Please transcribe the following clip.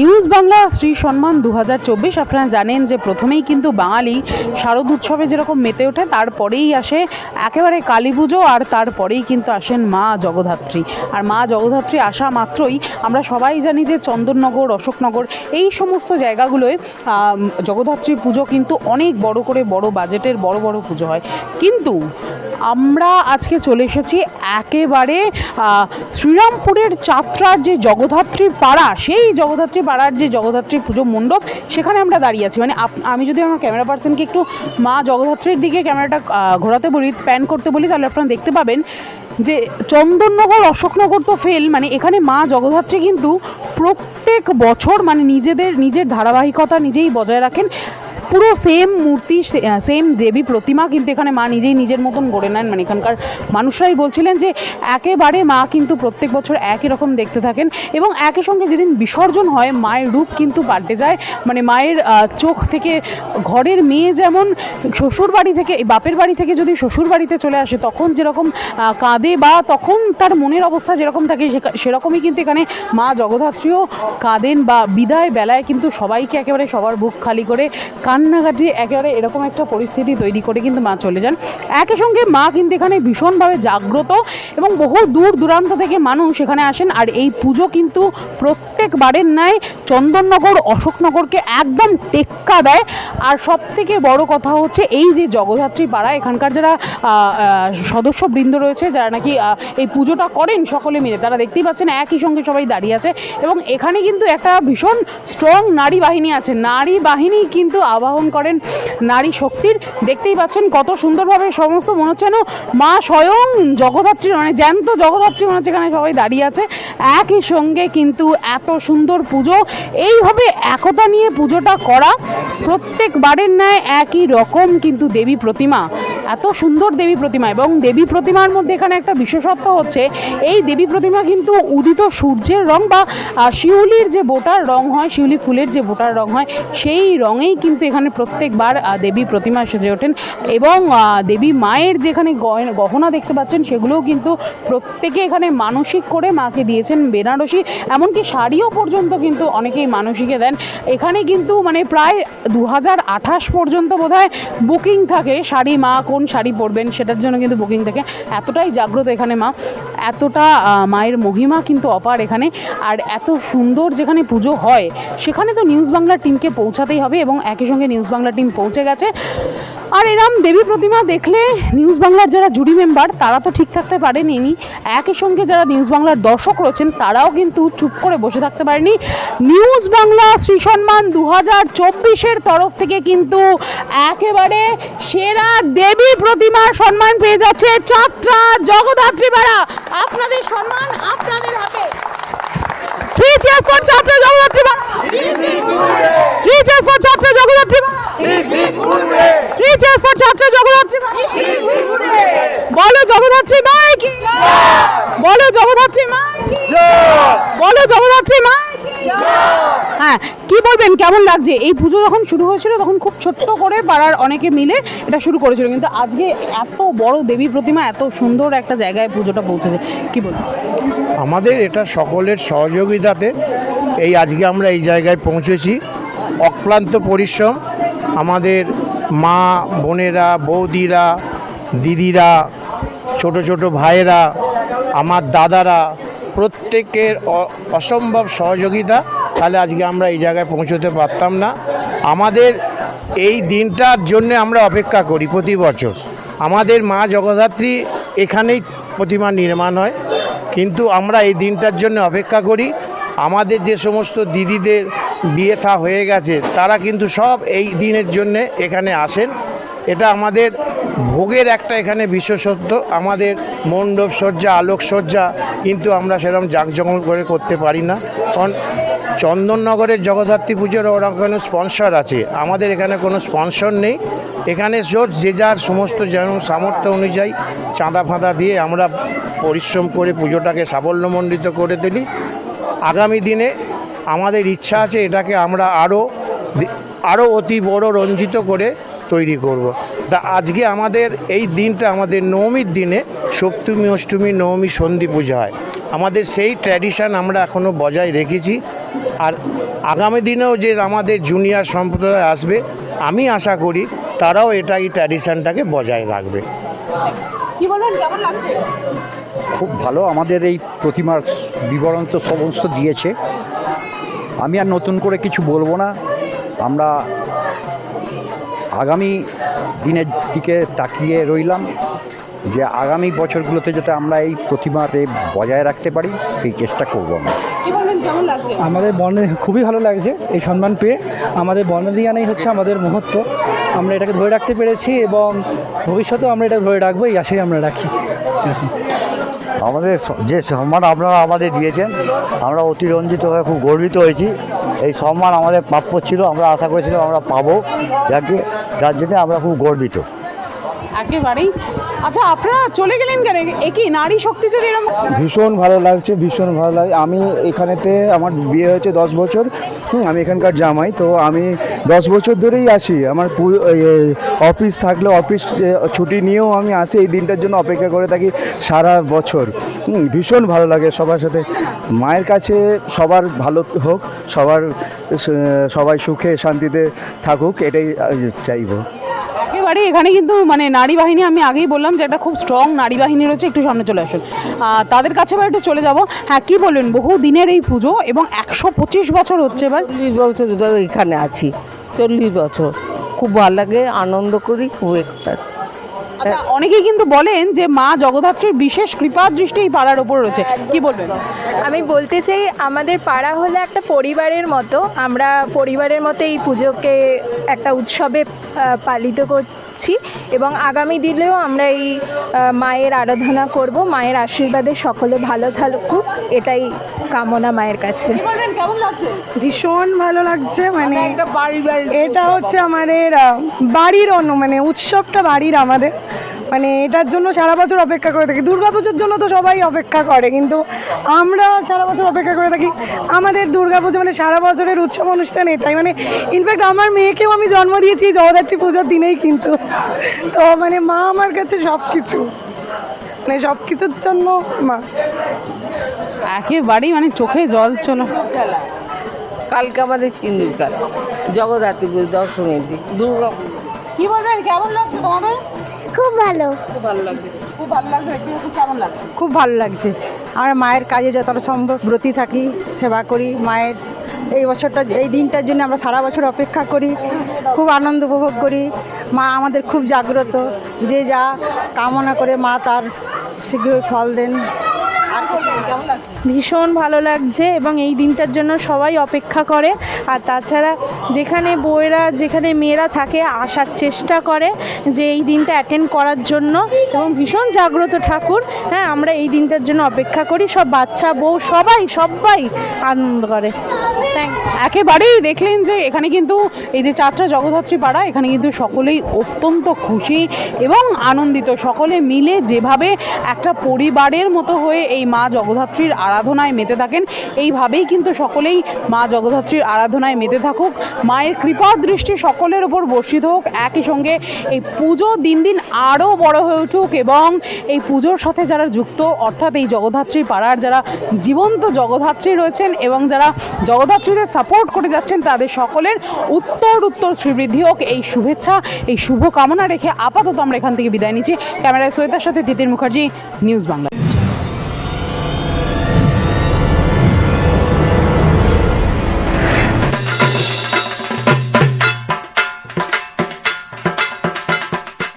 News Bangla Shri সম্মান দু হাজার চব্বিশ। আপনারা জানেন যে প্রথমেই কিন্তু বাঙালি শারদ উৎসবে যেরকম মেতে ওঠে তারপরেই আসে একেবারে কালী পুজো আর তারপরেই কিন্তু আসেন মা জগদ্ধাত্রী। আর মা জগদ্ধাত্রী আসা মাত্রই আমরা সবাই জানি যে চন্দননগর অশোকনগর এই সমস্ত জায়গাগুলোয় আম, জগদ্ধাত্রী পুজো কিন্তু অনেক বড় করে বড় বাজেটের বড় বড় পুজো হয়। কিন্তু আমরা আজকে চলে এসেছি একেবারে শ্রীরামপুরের চাত্রার যে জগদ্ধাত্রী পাড়া সেই জগদ্ধাত্রী পাড়ার যে জগদ্ধাত্রী পুজো মণ্ডপ, সেখানে আমরা দাঁড়িয়ে আছি। মানে আমি যদি আমার ক্যামেরা পার্সনকে একটু মা জগদ্ধাত্রীর দিকে ক্যামেরাটা ঘোরাতে বলি প্যান করতে বলি, তাহলে আপনারা দেখতে পাবেন যে চন্দননগর, অশোকনগর তো ফেল মানে এখানে মা জগদ্ধাত্রী কিন্তু প্রত্যেক বছর মানে নিজেদের, নিজের ধারাবাহিকতা নিজেই বজায় রাখেন। পুরো সেম মূর্তি সেম দেবী প্রতিমা কিন্তু এখানে মা নিজেই নিজের মতন গড়ে নেন। মানে এখানকার মানুষরাই বলছিলেন যে, একেবারে মা কিন্তু প্রত্যেক বছর একই রকম দেখতে থাকেন এবং একই সঙ্গে যেদিন বিসর্জন হয়, মায়ের রূপ কিন্তু পাল্টে যায়। মানে মায়ের চোখ থেকে, ঘরের মেয়ে যেমন শ্বশুর বাড়ি থেকে বাপের বাড়ি থেকে যদি শ্বশুর বাড়িতে চলে আসে, তখন যেরকম কাঁদে বা তখন তার মনের অবস্থা যেরকম থাকে সেরকমই কিন্তু এখানে মা জগদ্ধাত্রীও কাঁদেন বা বিদায় বেলায় কিন্তু সবাইকে একেবারে সবার বুক খালি করে কান্নাকাটি, একেবারে এরকম একটা পরিস্থিতি তৈরি করে কিন্তু মা চলে যান। একই সঙ্গে মা কিন্তু এখানে ভীষণভাবে জাগ্রত এবং বহু দূর দূরান্ত থেকে মানুষ এখানে আসেন। আর এই পুজো কিন্তু প্রত্যেকবারের ন্যায় চন্দননগর, অশোকনগরকে একদম টেক্কা দেয়। আর সব থেকে বড় কথা হচ্ছে এই যে জগদ্ধাত্রী পাড়া, এখানকার যারা সদস্যবৃন্দ রয়েছে, যারা নাকি এই পুজোটা করেন সকলে মিলে, তারা দেখতেই পাচ্ছেন একই সঙ্গে সবাই দাঁড়িয়ে আছে। এবং এখানে কিন্তু একটা ভীষণ স্ট্রং নারী বাহিনী আছে। নারী বাহিনী কিন্তু আবাহন করেন নারী শক্তির। দেখতেই পাচ্ছেন কত সুন্দরভাবে সমস্ত মনে হচ্ছে না মা স্বয়ং জগদ্ধাত্রী মানে জ্যান্ত জগদ্ধাত্রী মনে হচ্ছে এখানে সবাই দাঁড়িয়ে আছে। একই সঙ্গে কিন্তু এত সুন্দর পুজো। এইভাবে একতা নিয়ে পুজোটা করা প্রত্যেকবারের ন্যায় একই রকম কিন্তু দেবী প্রতিমা। এত সুন্দর দেবী প্রতিমা এবং দেবী প্রতিমার মধ্যে এখানে একটা বিশেষত্ব হচ্ছে, এই দেবী প্রতিমা কিন্তু উদিত সূর্যের রং বা শিউলির যে বোটার রং হয়, শিউলি ফুলের যে বোটার রং হয়, সেই রঙেই কিন্তু এখানে প্রত্যেকবার দেবী প্রতিমা সেজে ওঠেন এবং দেবী মায়ের যেখানে গহনা দেখতে পাচ্ছেন, সেগুলোও কিন্তু প্রত্যেকে এখানে মানসিক করে মাকে দিয়েছেন বেনারসি, এমনকি শাড়িও পর্যন্ত কিন্তু অনেকেই মানসিকে দেন। এখানে কিন্তু মানে প্রায় দু হাজার আঠাশ পর্যন্ত বোধহয় বুকিং থাকে শাড়ি মা কোন শাড়ি পরবেন সেটার জন্য কিন্তু বুকিং থাকে এতটাই জাগ্রত এখানে মা, এতটা মায়ের মহিমা কিন্তু অপার এখানে। আর এত সুন্দর যেখানে পুজো হয়, সেখানে তো নিউজ বাংলার টিমকে পৌঁছাতেই হবে এবং একই সঙ্গে নিউজ বাংলার টিম পৌঁছে গেছে। আর এরম দেবী প্রতিমা দেখলে নিউজ বাংলার যারা জুরি মেম্বার তারা তো ঠিক থাকতে পারেনি একই সঙ্গে যারা নিউজ বাংলার দর্শক রয়েছেন, তারাও কিন্তু চুপ করে বসে থাকতে পারেনি। নিউজ বাংলা শ্রী সম্মান দু হাজার চব্বিশের তরফ থেকে কিন্তু একেবারে সেরা দেবী প্রতিমার সম্মান পেয়ে যাচ্ছে চাত্রা জগদ্ধাত্রী পাড়া আপনাদের সম্মান আপনাদের হাতে। Three cheers for Chatra Jagaddhatri পাড়া three cheers for Chatra Jagaddhatri পাড়া বলো জগদ্ধাত্রী মায় কি বলো জগদ্ধাত্রী মায় কি বলো জগদ্ধাত্রী মায় কি হ্যাঁ কি বলবেন কেমন লাগছে এই পুজো যখন শুরু হয়েছিল, তখন খুব ছোট্ট করে পাড়ার অনেকে মিলে এটা শুরু করেছিল। কিন্তু আজকে এত বড় দেবী প্রতিমা, এত সুন্দর একটা জায়গায় পুজোটা পৌঁছেছে। কি বলবেন আমাদের এটা সকলের সহযোগিতাতে এই আজকে আমরা এই জায়গায় পৌঁছেছি। অক্লান্ত পরিশ্রম। আমাদের মা, বোনেরা, বৌদিরা, দিদিরা, ছোট ছোট ভাইয়েরা, আমার দাদারা, প্রত্যেকের অসম্ভব সহযোগিতা। তাহলে আজকে আমরা এই জায়গায় পৌঁছতে পারতাম না। আমাদের এই দিনটার জন্য আমরা অপেক্ষা করি প্রতি বছর। আমাদের মা জগদ্ধাত্রী এখানেই প্রতিমা নির্মাণ হয়। কিন্তু আমরা এই দিনটার জন্য অপেক্ষা করি। আমাদের যে সমস্ত দিদিদের বিয়ে থা হয়ে গেছে, তারা কিন্তু সব এই দিনের জন্য এখানে আসেন। এটা আমাদের ভোগের একটা এখানে বিশেষত্ব, আমাদের মণ্ডপ সজ্জা আলোকসজ্জা কিন্তু আমরা সেরকম জাঁকজমক করে করতে পারি না। কারণ চন্দননগরের জগদ্ধাত্রী পুজোর ওরা কোনো স্পন্সর আছে, আমাদের এখানে কোনো স্পন্সর নেই। এখানে যে যার সমস্ত যেমন সামর্থ্য অনুযায়ী চাঁদা ফাঁদা দিয়ে আমরা পরিশ্রম করে পুজোটাকে সাফল্যমণ্ডিত করে তুলি। আগামী দিনে আমাদের ইচ্ছা আছে এটাকে আমরা আরও আরও অতি বড় রঞ্জিত করে তৈরি করব। তা আজকে আমাদের এই দিনটা আমাদের নবমীর দিনে সপ্তমী অষ্টমী নবমী সন্ধি পূজা হয়। আমাদের সেই ট্র্যাডিশান আমরা এখনও বজায় রেখেছি। আর আগামী দিনেও যে আমাদের জুনিয়র সম্প্রদায় আসবে আমি আশা করি তারাও এটা এই ট্র্যাডিশানটাকে বজায় রাখবে। কি বলবেন? কেমন লাগছে? খুব ভালো। আমাদের এই প্রতিমার বিবরণ তো সমস্ত দিয়েছে। আমি আর নতুন করে কিছু বলব না। আমরা আগামী দিনের দিকে তাকিয়ে রইলাম যে আগামী বছরগুলোতে যাতে আমরা এই প্রতিমাতে বজায় রাখতে পারি সেই চেষ্টা করব আমরা। কি বলবেন কেমন লাগছে? আমাদের বর্ণে খুবই ভালো লাগছে এই সম্মান পেয়ে। আমাদের বর্ণদিয়ানেই হচ্ছে আমাদের মহত্ব। আমরা এটাকে ধরে রাখতে পেরেছি এবং ভবিষ্যতেও আমরা এটা ধরে রাখব এই আশাই আমরা রাখি। আমাদের যে সম্মান আপনারা আমাদের দিয়েছেন, আমরা অতিরঞ্জিত হয়ে খুব গর্বিত হয়েছি। এই সম্মান আমাদের প্রাপ্য ছিল, আমরা আশা করেছিলাম আমরা পাবো। যাকে যার জন্য আমরা খুব গর্বিত। একেবারেই আচ্ছা আপনারা চলে গেলেন কেন? একই নারী শক্তি যদি এরকম ভীষণ ভালো লাগছে, ভীষণ ভালো লাগে আমি এখানেতে আমার বিয়ে হয়েছে দশ বছর। আমি এখানকার জামাই, তো আমি দশ বছর ধরেই আসি আমার অফিস থাকলে অফিস ছুটি নিয়েও আমি আসি। এই দিনটার জন্য অপেক্ষা করে থাকি সারা বছর। ভীষণ ভালো লাগে সবার সাথে। মায়ের কাছে সবার ভালো হোক, সবার সবাই সুখে, শান্তিতে থাকুক, এটাই চাইব। একেবারে এখানে কিন্তু মানে নারী বাহিনী আমি আগেই বললাম যে একটা খুব স্ট্রং নারী বাহিনী রয়েছে একটু সামনে চলে আসুন। তাদের কাছে এবার একটু চলে যাব। হ্যাঁ কি বলবেন বহু দিনের এই পুজো এবং একশো পঁচিশ বছর হচ্ছে এবার। চল্লিশ বছর এখানে আছি। চল্লিশ বছর। খুব ভালো লাগে আনন্দ করি খুব একটা। আচ্ছা অনেকেই কিন্তু বলেন যে মা জগদ্ধাত্রীর বিশেষ কৃপা দৃষ্টি এই পাড়ার ওপর রয়েছে। কি বলবেন? আমি বলতে চাই আমাদের পাড়া হলো একটা পরিবারের মতো। আমরা পরিবারের মতো এই পুজোকে একটা উৎসবে পালিত করছি এবং আগামী দিনেও আমরা এই মায়ের আরাধনা করব। মায়ের আশীর্বাদে সকলে ভালো থাকুক এটাই কামনা মায়ের কাছে। কি কেমন লাগছে ভীষণ ভালো লাগছে মানে এটা হচ্ছে আমাদের বাড়ির অন্য মানে উৎসবটা বাড়ির আমাদের। মানে এটার জন্য সারা বছর অপেক্ষা করে থাকি। দুর্গা পুজোর জন্য তো সবাই অপেক্ষা করে কিন্তু আমরা সারা বছর অপেক্ষা করে থাকি। আমাদের দুর্গা পুজো মানে সারা বছরের উৎসব অনুষ্ঠান এটাই। মানে ইনফ্যাক্ট আমার মেয়েকেও আমি জন্ম দিয়েছি জগদ্ধাত্রী পুজোর দিনেই কিন্তু। তো মানে মা আমার কাছে সব কিছু মানে সব কিছুর জন্য মা। একেবারেই মানে চোখে জল চলো কালকে আমাদের সিন্দুর কাল জগদ্ধাত্রী পুজো দশমীর দিন। দুর্গা পুজো কি বলবেন কেমন লাগছে তোমাদের? খুব ভালো। খুব ভালো লাগছে। খুব ভালো লাগছে দেখতে হচ্ছে কেমন লাগছে? খুব ভালো লাগছে। আমরা মায়ের কাজে যতটা সম্ভব ব্রতি থাকি সেবা করি। মায়ের এই বছরটা এই দিনটার জন্য আমরা সারা বছর অপেক্ষা করি খুব আনন্দ উপভোগ করি। মা আমাদের খুব জাগ্রত। যে যা কামনা করে মা তার শীঘ্রই ফল দেন। ভীষণ ভালো লাগছে এবং এই দিনটার জন্য সবাই অপেক্ষা করে। আর তাছাড়া যেখানে বউয়েরা যেখানে মেয়েরা থাকে আসার চেষ্টা করে যে এই দিনটা অ্যাটেন্ড করার জন্য। এবং ভীষণ জাগ্রত ঠাকুর। হ্যাঁ আমরা এই দিনটার জন্য অপেক্ষা করি। সব বাচ্চা বউ সবাই সবাই আনন্দ করে। একেবারেই দেখলেন যে এখানে কিন্তু এই যে চারটা জগদ্ধাত্রী পাড়া এখানে কিন্তু সকলেই অত্যন্ত খুশি এবং আনন্দিত। সকলে মিলে যেভাবে একটা পরিবারের মতো হয়ে এই মা জগদ্ধাত্রীর আরাধনায় মেতে থাকেন। এইভাবেই কিন্তু সকলেই মা জগদ্ধাত্রীর আরাধনায় মেতে থাকুক। মায়ের কৃপা দৃষ্টি সকলের ওপর বর্ষিত হোক। একই সঙ্গে এই পুজো দিন দিন আরও বড় হয়ে উঠুক এবং এই পুজোর সাথে যারা যুক্ত, অর্থাৎ এই জগদ্ধাত্রী পাড়ার যারা জীবন্ত জগদ্ধাত্রী রয়েছেন এবং যারা জগদ্ধাত্রীদের সাপোর্ট করে যাচ্ছেন, তাদের সকলের উত্তর উত্তর শ্রীবৃদ্ধি হোক। এই শুভেচ্ছা, এই শুভ কামনা রেখে আপাতত আমরা এখান থেকে বিদায় নিচ্ছি। ক্যামেরায় সৈয়দার সাথে তিতির মুখার্জি নিউজ বাংলা